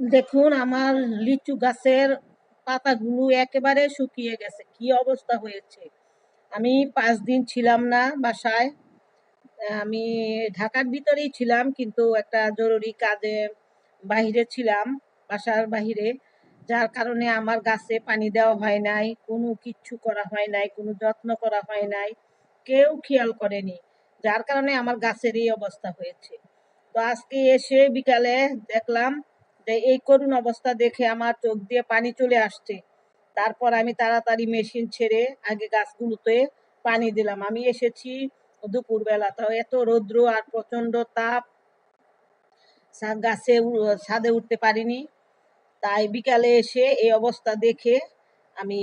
দেখুন, আমার লিচু গাছের পাতাগুলো একেবারে শুকিয়ে গেছে। কি অবস্থা হয়েছে? আমি পাঁচ দিন ছিলাম না বাসায়। আমি ঢাকার ভিতরেই ছিলাম, কিন্তু একটা জরুরি কাজে বাহিরে ছিলাম, বাসার বাহিরে যার কারণে আমার গাছে পানি দেওয়া হয় নাই, কোনো কিচ্ছু করা হয় নাই, কোনো যত্ন করা হয় নাই। কেউ খেয়াল করেনি, যার কারণে আমার গাছের এই অবস্থা হয়েছে। তো আজকে এসে বিকালে দেখলাম এই করুণ অবস্থা দেখে আমার চোখ দিয়ে পানি চলে আসছে। তারপর আমি তাড়াতাড়ি মেশিন ছেড়ে আগে গাছগুলোতে পানি দিলাম। আমি এসেছি দুপুরবেলা। তাও এত রৌদ্র আর প্রচণ্ড তাপ। গাছে ছাদে উঠতে পারিনি। তাই বিকালে এসে এই অবস্থা দেখে আমি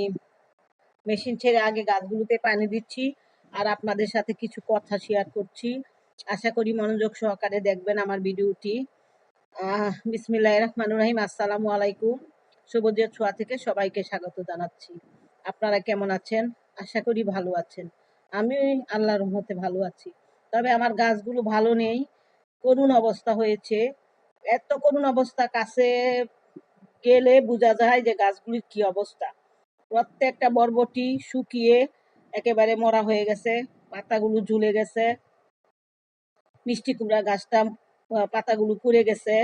মেশিন ছেড়ে আগে গাছগুলোতে পানি দিচ্ছি আর আপনাদের সাথে কিছু কথা শেয়ার করছি। আশা করি মনোযোগ সহকারে দেখবেন আমার ভিডিওটি। বিসমিল্লাহ রহমান রহিম। আসসালামু আলাইকুম। শুভজিৎ ছোঁয়া থেকে সবাইকে স্বাগত জানাচ্ছি। আপনারা কেমন আছেন? আশা করি ভালো আছেন। আমি আল্লাহর রহমতে ভালো আছি। তবে আমার গাছগুলো ভালো নেই। করুণ অবস্থা হয়েছে। এত করুণ অবস্থা কাছে গেলে বোঝা যায় যে গাছগুলির কি অবস্থা। প্রত্যেকটা বরবটি শুকিয়ে একেবারে মরা হয়ে গেছে। পাতাগুলো ঝুলে গেছে। মিষ্টি কুমড়া গাছটা পাতাগুলো পুড়ে গেছে,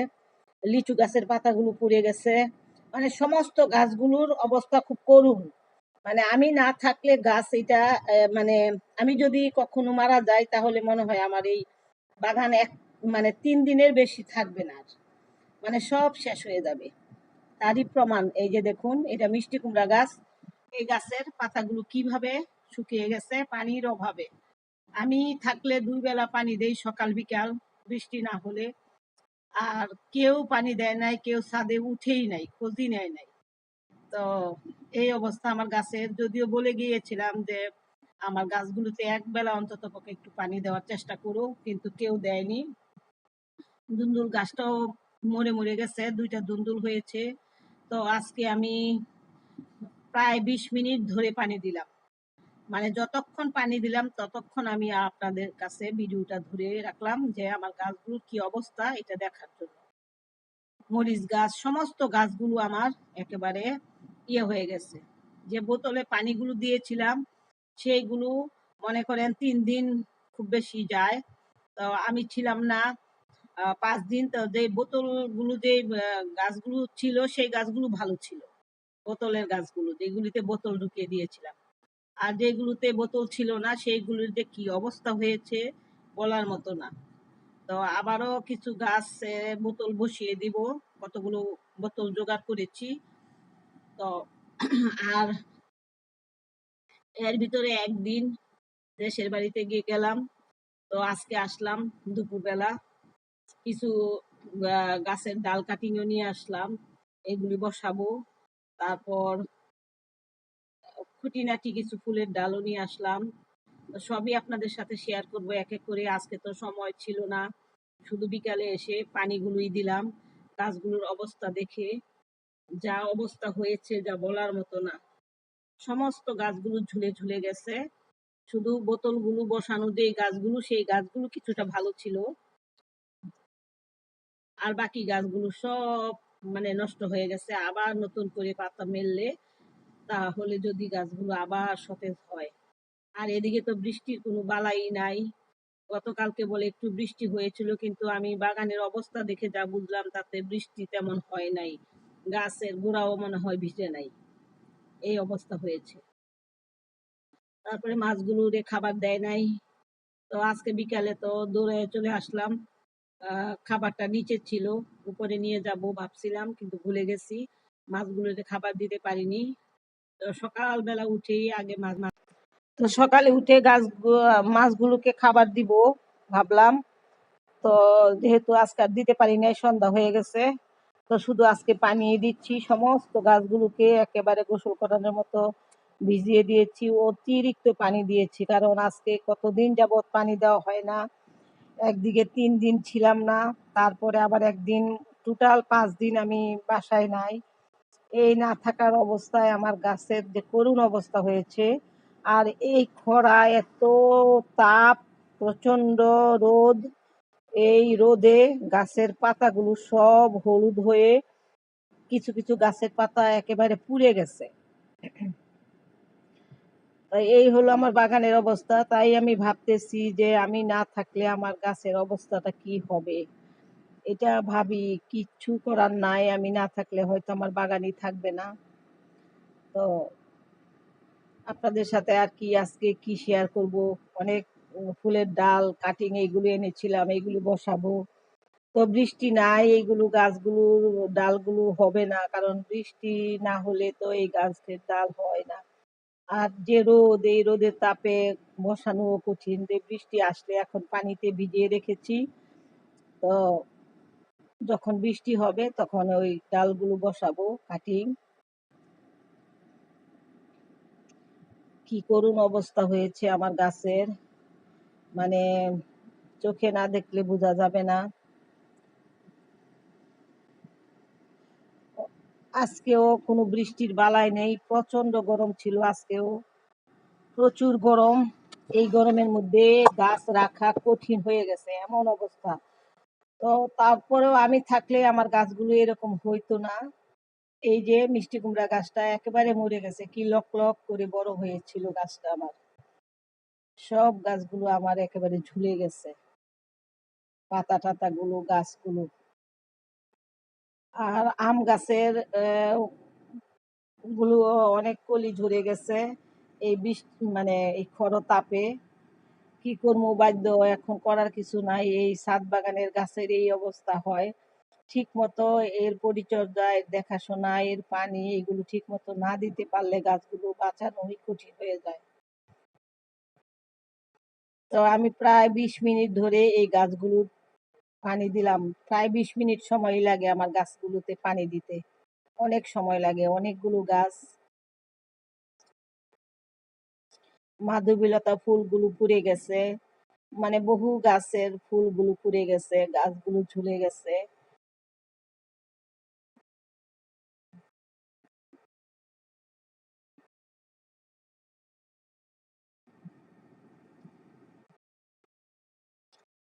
লিচু গাছের পাতাগুলো পুড়ে গেছে। মানে সমস্ত গাছগুলোর অবস্থা খুব করুণ। মানে আমি না থাকলে গাছ এটা মানে আমি যদি কখনো মারা যাই, তাহলে মনে হয় আমার এই বাগান এক মানে তিন দিনের বেশি থাকবে না মানে সব শেষ হয়ে যাবে। তারই প্রমাণ, এই যে দেখুন, এটা মিষ্টি কুমড়া গাছ। এই গাছের পাতাগুলো কীভাবে শুকিয়ে গেছে, পানির অভাবে। আমি থাকলে দুই বেলা পানি দেই সকাল, বিকাল। বৃষ্টি না হলে আর কেউ পানি দেয় নাই, কেউ ছাদে উঠেই নাই, খোঁজই নেয় নাই। তো এই অবস্থা আমার গাছের। যদিও বলে গিয়েছিলাম যে আমার গাছগুলোতে এক বেলা অন্তত পক্ষে একটু পানি দেওয়ার চেষ্টা করো কিন্তু কেউ দেয়নি। দুন্দুল গাছটাও মরে মরে গেছে, দুইটা দুন্দুল হয়েছে। তো আজকে আমি প্রায় বিশ মিনিট ধরে পানি দিলাম। মানে যতক্ষণ পানি দিলাম, ততক্ষণ আমি আপনাদের কাছে ভিডিওটা ধরে রাখলাম যে আমার গাছগুলোর কি অবস্থা, এটা দেখার জন্য। মরিচ গাছ, সমস্ত গাছগুলো আমার একেবারে ইয়ে হয়ে গেছে। যে বোতলে পানিগুলো দিয়েছিলাম, সেইগুলো মনে করেন তিন দিন খুব বেশি যায়। তো আমি ছিলাম না পাঁচ দিন। তো যে বোতলগুলো যে গাছগুলো ছিল, সেই গাছগুলো ভালো ছিল। বোতলের গাছগুলো যেগুলিতে বোতল ঢুকিয়ে দিয়েছিলাম। আর যেগুলোতে বোতল ছিল না, সেইগুলোর যে কি অবস্থা হয়েছে বলার মতো না। তো আবারও কিছু গাছ বোতল বসিয়ে দিব, কতগুলো বোতল জোগাড় করেছি। তো আর এর ভিতরে একদিন দেশের বাড়িতে গিয়ে গেলাম। তো আজকে আসলাম দুপুরবেলা। কিছু গাছের ডাল কাটিংও নিয়ে আসলাম। এগুলি বসাবো। তারপর খুঁটিনাটি কিছু ফুলের ডালও নিয়ে আসলাম। সবই আপনাদের সাথে শেয়ার করব এক এক করে। আজকে তো সময় ছিল না। শুধু বিকালে এসে পানিগুলোই দিলাম, গাছগুলোর অবস্থা দেখে। যা অবস্থা হয়েছে, যা বলার মতো না। সমস্ত গাছগুলো ঝুলে ঝুলে গেছে। শুধু বোতলগুলো বসানো যে গাছগুলো, সেই গাছগুলো কিছুটা ভালো ছিল। আর বাকি গাছগুলো সব মানে নষ্ট হয়ে গেছে। আবার নতুন করে পাতা মেললে তাহলে যদি গাছগুলো আবার সতেজ হয়। আর এদিকে তো বৃষ্টির কোনো বালাই নাই। গতকালকে বলে একটু বৃষ্টি হয়েছিল, কিন্তু আমি বাগানের অবস্থা দেখে যা বুঝলাম, তাতে বৃষ্টি তেমন হয় নাই। গাছের গোড়াও মনে হয় ভিজে নাই। এই অবস্থা হয়েছে। তারপরে মাছগুলো রে খাবার দেয় নাই। তো আজকে বিকালে তো দৌড়ে চলে আসলাম। খাবারটা নিচে ছিল, উপরে নিয়ে যাব ভাবছিলাম, কিন্তু ভুলে গেছি। মাছগুলোতে খাবার দিতে পারিনি। সকালবেলা উঠেই আগে মাছ মাছ তো সকালে উঠে গাছ মাছগুলোকে খাবার দিব ভাবলাম। তো যেহেতু আজকে আর দিতে পারি নাই, সন্ধ্যা হয়ে গেছে। তো শুধু আজকে পানি দিচ্ছি, সমস্ত গাছগুলোকে একেবারে গোসল করানোর মতো ভিজিয়ে দিয়েছি। অতিরিক্ত পানি দিয়েছি, কারণ আজকে কতদিন যাবৎ পানি দেওয়া হয় না। একদিকে তিন দিন ছিলাম না, তারপরে আবার একদিন, টোটাল পাঁচ দিন আমি বাসায় নাই। এই না থাকার অবস্থায় আমার গাছের যে করুণ অবস্থা হয়েছে। আর এই খরা এত তাপ প্রচণ্ড রোদ, এই রোদে গাছের পাতাগুলো সব হলুদ হয়ে কিছু কিছু গাছের পাতা একেবারে পুড়ে গেছে। তাই এই হলো আমার বাগানের অবস্থা। তাই আমি ভাবতেছি যে আমি না থাকলে আমার গাছের অবস্থাটা কি হবে? এটা ভাবি, কিচ্ছু করার নাই, আমি না থাকলে হয়তো আমার বাগানই থাকবে না। তো আপনাদের সাথে আর কি আজকে কি শেয়ার করব? অনেক ফুলের ডাল কাটিং এইগুলো এনেছিলাম, এইগুলো বসাবো। তো বৃষ্টি নাই, এইগুলো গাছগুলোর ডালগুলো হবে না, কারণ বৃষ্টি না হলে তো এই গাছের ডাল হয় না। আর যে রোদ, এই রোদের তাপে বসানো কঠিন, যে বৃষ্টি আসলে এখন পানিতে ভিজিয়ে রেখেছি। তো যখন বৃষ্টি হবে, তখন ওই ডালগুলো বসাবো, কাটিং। কি করুণ অবস্থা হয়েছে আমার গাছের। মানে চোখে না দেখলে বোঝা যাবে না। আজকেও কোনো বৃষ্টির বালাই নেই প্রচণ্ড গরম ছিল আজকেও। প্রচুর গরম। এই গরমের মধ্যে গাছ রাখা কঠিন হয়ে গেছে, এমন অবস্থা। তো তারপরেও আমি থাকলে আমার গাছগুলো এরকম হইতো না। এই যে মিষ্টি কুমড়া গাছটা একেবারে মরে গেছে, কি লক লক করে বড় হয়েছিল গাছটা আমার। সব গাছগুলো আমার একেবারে ঝুলে গেছে। পাতা টাতা গুলো গাছগুলো। আর আম গাছেরগুলো অনেক কলি ঝরে গেছে। এই বৃষ্টি মানে এই খর তাপে কি করব, বাধ্য এখন করার কিছু নাই। এই ছাদ বাগানের গাছের এই অবস্থা হয়। ঠিক মতো এর পরিচর্যা, এর দেখাশোনা, এর পানি, এগুলো ঠিক মতো না দিতে পারলে গাছগুলো বাঁচানোই কঠিন হয়ে যায়। তো আমি প্রায় বিশ মিনিট ধরে এই গাছগুলো পানি দিলাম। প্রায় বিশ মিনিট সময় লাগে আমার গাছগুলোতে পানি দিতে। অনেক সময় লাগে। অনেকগুলো গাছ মাধবীলতা ফুলগুলো পুড়ে গেছে। মানে বহু গাছের ফুলগুলো পুড়ে গেছে, গাছগুলো ঝুলে গেছে।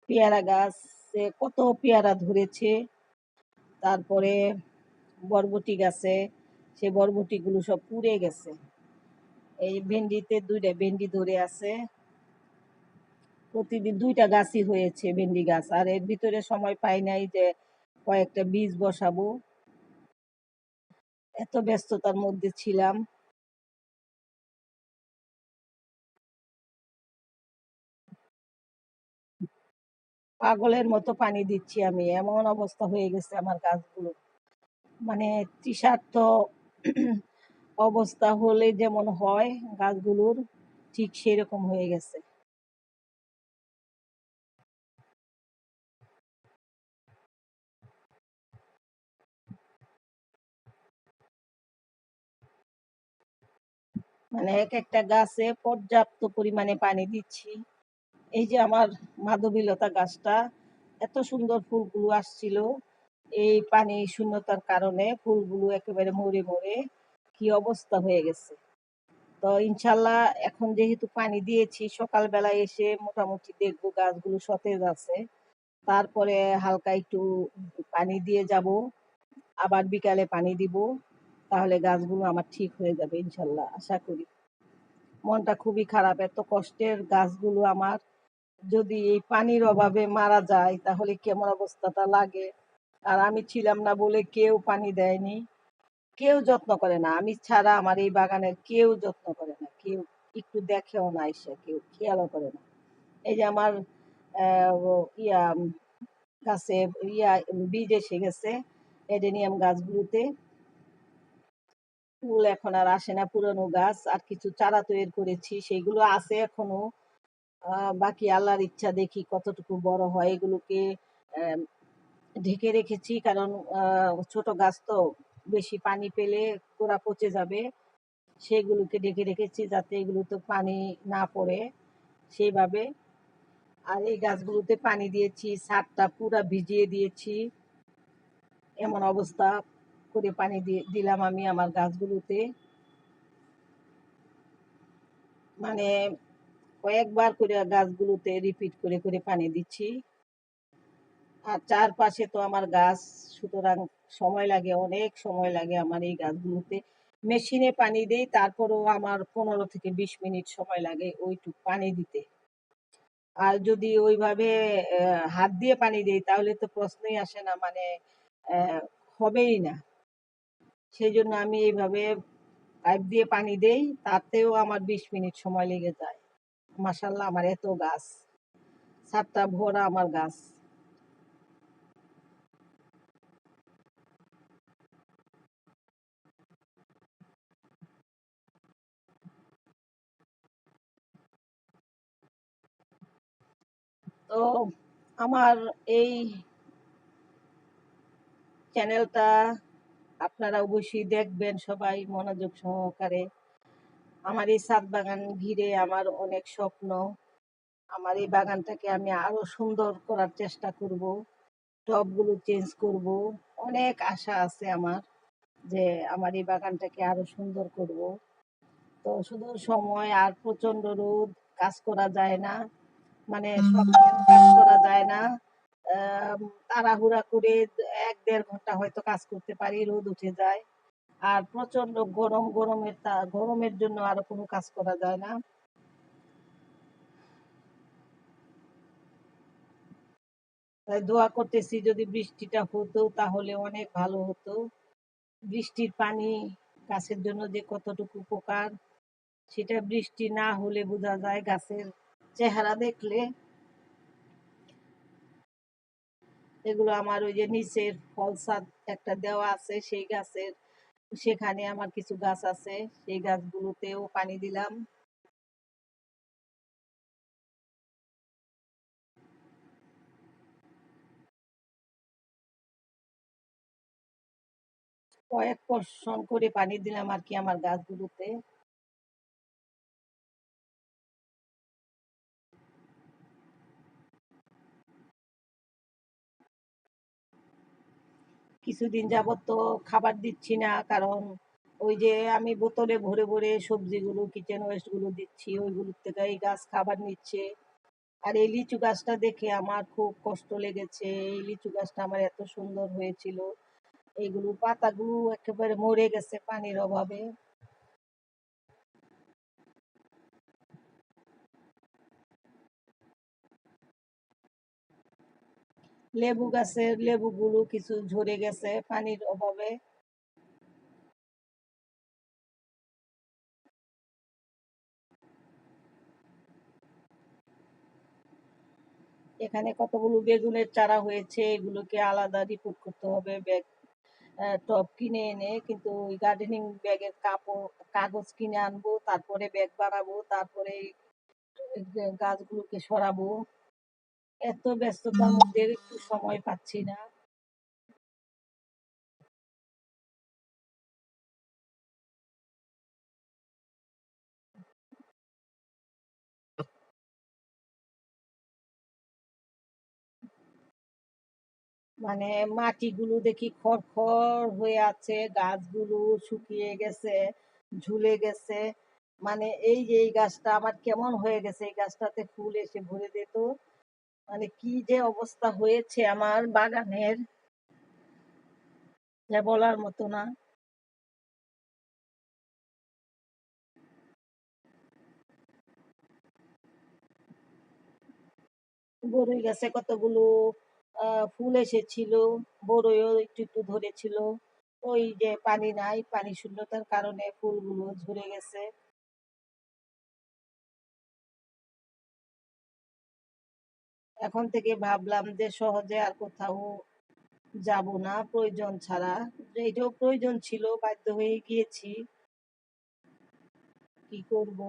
পেয়ারা গাছে কত পেয়ারা ধরেছে। তারপরে বরবটি গাছে, সে বরবটি গুলো সব পুড়ে গেছে। এই ভেন্ডিতে দুইটা ভেন্ডি ধরে আছে। প্রতিদিন দুইটা গাছই হয়েছে ভেন্ডি গাছ, আর এর ভিতরে সময় পাই নাই যে কয়েকটা বীজ বসাবো। এত ব্যস্ততার মধ্যে ছিলাম। পাগলের মতো পানি দিচ্ছি আমি, এমন অবস্থা হয়ে গেছে আমার গাছগুলো। মানে তৃষার্ত অবস্থা হলে যেমন হয়, গাছগুলোর ঠিক সেরকম হয়ে গেছে। মানে এক একটা গাছে পর্যাপ্ত পরিমাণে পানি দিচ্ছি। এই যে আমার মাধবীলতা গাছটা, এত সুন্দর ফুলগুলো আসছিল। এই পানি শূন্যতার কারণে ফুলগুলো একেবারে মরে মরে কি অবস্থা হয়ে গেছে। তো ইনশাল্লাহ এখন যেহেতু পানি দিয়েছি, সকালবেলা এসে মোটামুটি দেখব গাছগুলো সতেজ আছে। তারপরে হালকা একটু পানি দিয়ে যাব, আবার বিকালে পানি দিব, তাহলে গাছগুলো আমার ঠিক হয়ে যাবে ইনশাল্লাহ, আশা করি। মনটা খুবই খারাপ, এত কষ্টের গাছগুলো আমার। যদি এই পানির অভাবে মারা যায়, তাহলে কেমন অবস্থাটা লাগে? আর আমি ছিলাম না বলে কেউ পানি দেয়নি। কেউ যত্ন করে না। আমি ছাড়া আমার এই বাগানের কেউ যত্ন করে না। কেউ একটু দেখেও না এসে, কেউ খেয়ালও করে না। এই যে আমার ইয়া, গাছে ইয়া, বীজ এসে গেছে এডেনিয়াম গাছগুলোতে। ফুল এখন আর আসে না, পুরনো গাছ, আর কিছু চারা তৈরি করেছি। সেইগুলো আছে এখনও। বাকি আল্লাহর ইচ্ছা দেখি কতটুকু বড় হয়। এগুলোকে ঢেকে রেখেছি। কারণ ছোট গাছ তো বেশি পানি পেলে গোড়া পচে যাবে। সেগুলোকে ডেকে রেখেছি যাতে এগুলোতে পানি না পড়ে সেইভাবে। আর এই গাছগুলোতে পানি দিয়েছি ছাদটা পুরা ভিজিয়ে দিয়েছি। এমন অবস্থা করে পানি দিয়ে দিলাম আমি আমার গাছগুলোতে। মানে কয়েকবার করে গাছগুলোতে রিপিট করে করে পানি দিচ্ছি। আর চারপাশে তো আমার গাছ, সুতরাং সময় লাগে, অনেক সময় লাগে আমার এই গাছগুলোতে। মেশিনে পানি দেই, তারপরও আমার পনেরো থেকে বিশ মিনিট সময় লাগে ওইটুক পানি দিতে। আর যদি ওইভাবে হাত দিয়ে পানি দেই, তাহলে তো প্রশ্নই আসে না মানে হবেই না। সেই জন্য আমি এইভাবে পাইপ দিয়ে পানি দেই, তাতেও আমার বিশ মিনিট সময় লেগে যায়। মাসাল্লাহ আমার এত গাছ। সাতটা ভরা আমার গাছ। তো আমার এই চ্যানেলটা আপনারা অবশ্যই দেখবেন সবাই মনোযোগ সহকারে। আমার এই ছাদ বাগান ঘিরে আমার অনেক স্বপ্ন। আমার এই বাগানটাকে আমি আরও সুন্দর করার চেষ্টা করব, টবগুলো চেঞ্জ করব। অনেক আশা আছে আমার যে আমার এই বাগানটাকে আরও সুন্দর করব। তো শুধু সময় আর প্রচণ্ড রোদ কাজ করা যায় না। মানে কাজ করা যায় না। তাড়াহুড়া করে এক দেড় ঘণ্টা হয়তো কাজ করতে পারি রোদ উঠে যায়। আর প্রচণ্ড গরম গরমের তা- গরমের জন্য আরও কোনো কাজ করা যায় না। তাই দোয়া করতেছি যদি বৃষ্টিটা হতো তাহলে অনেক ভালো হতো। বৃষ্টির পানি গাছের জন্য যে কতটুকু উপকার সেটা বৃষ্টি না হলে বোঝা যায় গাছের চেহারা দেখলে এগুলো আমার ওই যে নিচের ফলসাদ একটা দেওয়া আছে, সেই গাছের। সেখানে আমার কিছু গাছ আছে, সেই গাছগুলোতেও পানি দিলাম। কয়েক পর্ষণ করে পানি দিলাম আর কি আমার গাছগুলোতে। কিছুদিন যাবত তো খাবার দিচ্ছি না, কারণ ওই যে আমি বোতলে ভরে ভরে সবজিগুলো কিচেন ওয়েস্টগুলো দিচ্ছি ওইগুলোর থেকে এই গাছ খাবার নিচ্ছে। আর এই লিচু গাছটা দেখে আমার খুব কষ্ট লেগেছে। এই লিচু গাছটা আমার এত সুন্দর হয়েছিল। এইগুলো পাতাগুলো একেবারে মরে গেছে পানির অভাবে। লেবু গাছের লেবুগুলো কিছু ঝরে গেছে পানির অভাবে। এখানে কতগুলো বেগুনের চারা হয়েছে, এগুলোকে আলাদা রিপোর্ট করতে হবে, ব্যাগ টব কিনে এনে, কিন্তু ওই গার্ডেনিং ব্যাগের কাপড়, কাগজ কিনে আনব, তারপরে ব্যাগ বানাবো, তারপরে গাছগুলোকে সরাবো। এত ব্যস্ততার মধ্যে একটু সময় পাচ্ছি না। মানে মাটিগুলো দেখি খড়খড় হয়ে আছে গাছগুলো শুকিয়ে গেছে ঝুলে গেছে। মানে এই যে এই গাছটা আমার কেমন হয়ে গেছে এই গাছটাতে ফুল এসে ভরে দিত মানে কি যে অবস্থা হয়েছে আমার বাগানের, যা বলার মতো না। বরই গাছে কতগুলো ফুল এসেছিল বরইও একটু একটু ধরেছিল। ওই যে পানি নাই, পানি শূন্যতার কারণে ফুলগুলো ঝরে গেছে। এখন থেকে ভাবলাম যে সহজে আর কোথাও যাব না, প্রয়োজন ছাড়া। এটাও প্রয়োজন ছিল, বাধ্য হয়ে গিয়েছি। কি করব?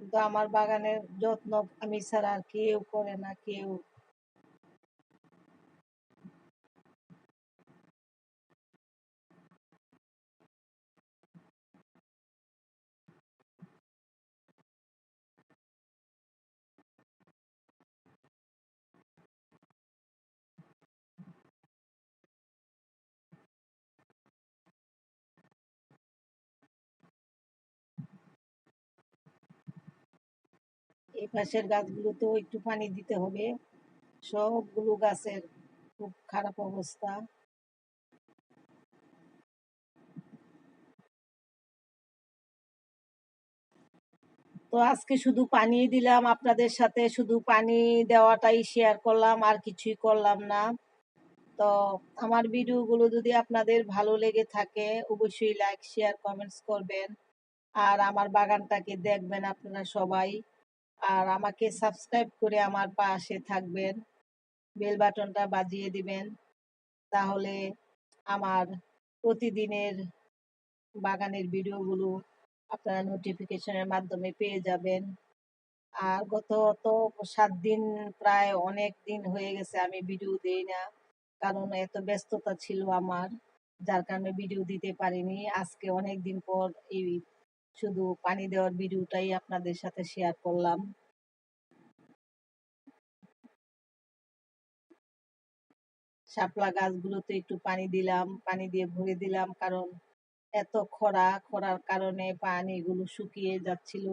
কিন্তু আমার বাগানের যত্ন আমি ছাড়া আর কেউ করে না, কেউ এই পাশের গাছগুলোতেও একটু পানি দিতে হবে। সবগুলো গাছের খুব খারাপ অবস্থা। তো আজকে শুধু পানি দিলাম আপনাদের সাথে, শুধু পানি দেওয়াটাই শেয়ার করলাম, আর কিছুই করলাম না। তো আমার ভিডিওগুলো যদি আপনাদের ভালো লেগে থাকে, অবশ্যই লাইক শেয়ার কমেন্টস করবেন। আর আমার বাগানটাকে দেখবেন আপনারা সবাই। আর আমাকে সাবস্ক্রাইব করে আমার পাশে থাকবেন। বেল বাটনটা বাজিয়ে দিবেন। তাহলে আমার প্রতিদিনের বাগানের ভিডিওগুলো আপনারা নোটিফিকেশনের মাধ্যমে পেয়ে যাবেন। আর গত তো সাত দিন প্রায় অনেক দিন হয়ে গেছে আমি ভিডিও দেই না, কারণ এত ব্যস্ততা ছিল আমার, যার কারণে ভিডিও দিতে পারিনি। আজকে অনেক দিন পর এই শুধু পানি দেওয়ার ভিডিওটাই আপনাদের সাথে শেয়ার করলাম। শাপলা গাছগুলোতে একটু পানি দিলাম, পানি দিয়ে ভরে দিলাম কারণ এত খরা, খরার কারণে পানিগুলো শুকিয়ে যাচ্ছিল।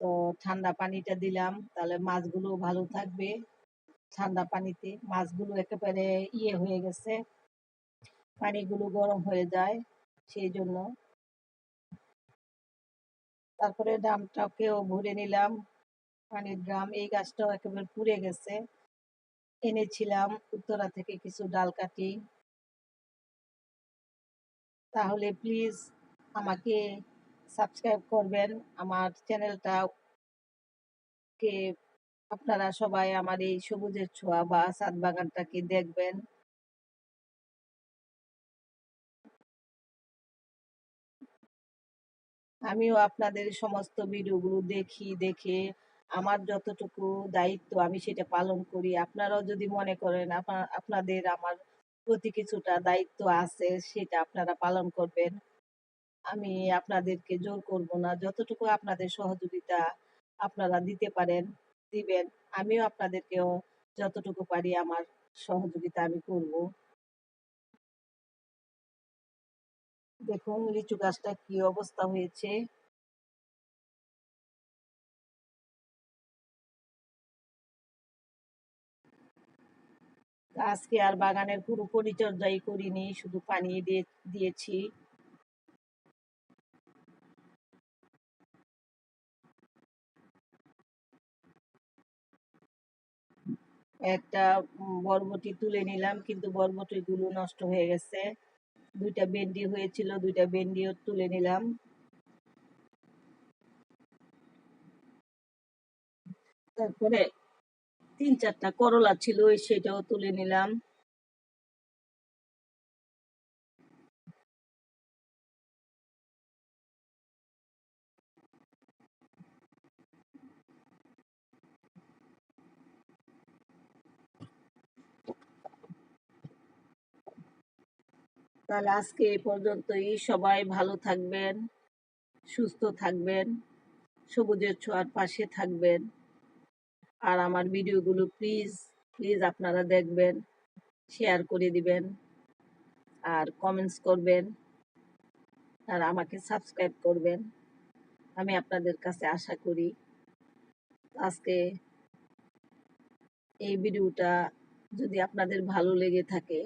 তো ঠান্ডা পানিটা দিলাম, তাহলে মাছগুলো ভালো থাকবে। ঠান্ডা পানিতে মাছগুলো একেবারে ইয়ে হয়ে গেছে, পানিগুলো গরম হয়ে যায়, সেই জন্য তারপরে ড্রামটাকেও ভরে নিলাম। পানির ড্রাম এই গাছটাও একেবারে পুড়ে গেছে। এনেছিলাম উত্তরা থেকে কিছু ডাল কাটি। তাহলে প্লিজ আমাকে সাবস্ক্রাইব করবেন। আমার চ্যানেলটা কে আপনারা সবাই আমার এই সবুজের ছোঁয়া বা সাত বাগানটাকে দেখবেন। আমিও আপনাদের সমস্ত ভিডিওগুলো দেখি, দেখে আমার যতটুকু দায়িত্ব আমি সেটা পালন করি। আপনারাও যদি মনে করেন আপনাদের আমার প্রতি কিছুটা দায়িত্ব আছে সেটা আপনারা পালন করবেন। আমি আপনাদেরকে জোর করব না, যতটুকু আপনাদের সহযোগিতা আপনারা দিতে পারেন, দিবেন, আমিও আপনাদেরকেও যতটুকু পারি আমার সহযোগিতা আমি করব। দেখুন লিচু গাছটা কি অবস্থা হয়েছে। আজকে আর বাগানের পুরো পরিচর্যাই করিনি, শুধু পানি দিয়ে দিয়েছি। একটা বরবটি তুলে নিলাম, কিন্তু বরবটি গুলো নষ্ট হয়ে গেছে। দুইটা বেন্ডি হয়েছিল, দুইটা বেন্ডিও তুলে নিলাম। তারপরে তিন চারটা করলা ছিল সেটাও তুলে নিলাম। তাহলে আজকে এ পর্যন্তই। সবাই ভালো থাকবেন, সুস্থ থাকবেন, সবুজের ছোঁয়ার পাশে থাকবেন। আর আমার ভিডিওগুলো প্লিজ প্লিজ আপনারা দেখবেন শেয়ার করে দিবেন, আর কমেন্টস করবেন, আর আমাকে সাবস্ক্রাইব করবেন। আমি আপনাদের কাছে আশা করি আজকে এই ভিডিওটা যদি আপনাদের ভালো লেগে থাকে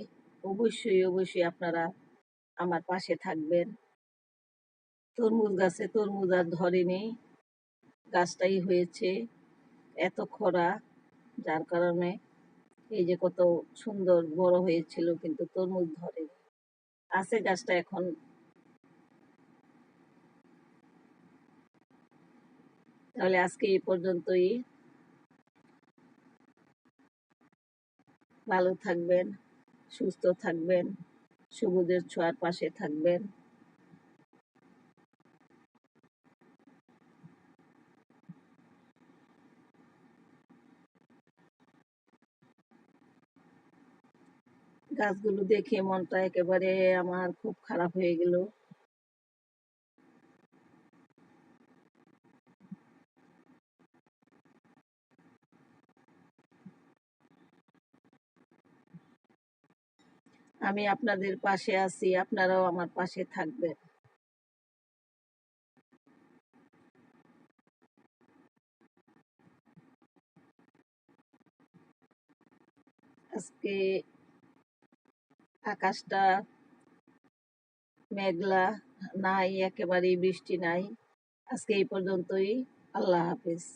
অবশ্যই অবশ্যই আপনারা আমার পাশে থাকবেন। তরমুজ গাছে তরমুজ আর ধরেনি গাছটাই হয়েছে এত খরা, যার কারণে এই যে কত সুন্দর বড় হয়েছিল কিন্তু তরমুজ ধরে আছে গাছটা এখন। তাহলে আজকে এই পর্যন্তই। ভালো থাকবেন। সুস্থ থাকবেন সবুজের ছোঁয়ার পাশে থাকবেন। গাছগুলো দেখে মনটা একেবারে আমার খুব খারাপ হয়ে গেল। আমি আপনাদের পাশে আছি, আপনারাও আমার পাশে থাকবেন। আজকে আকাশটা মেঘলা, নাই, একেবারেই বৃষ্টি নাই। আজকে এই পর্যন্তই, আল্লাহ হাফিজ।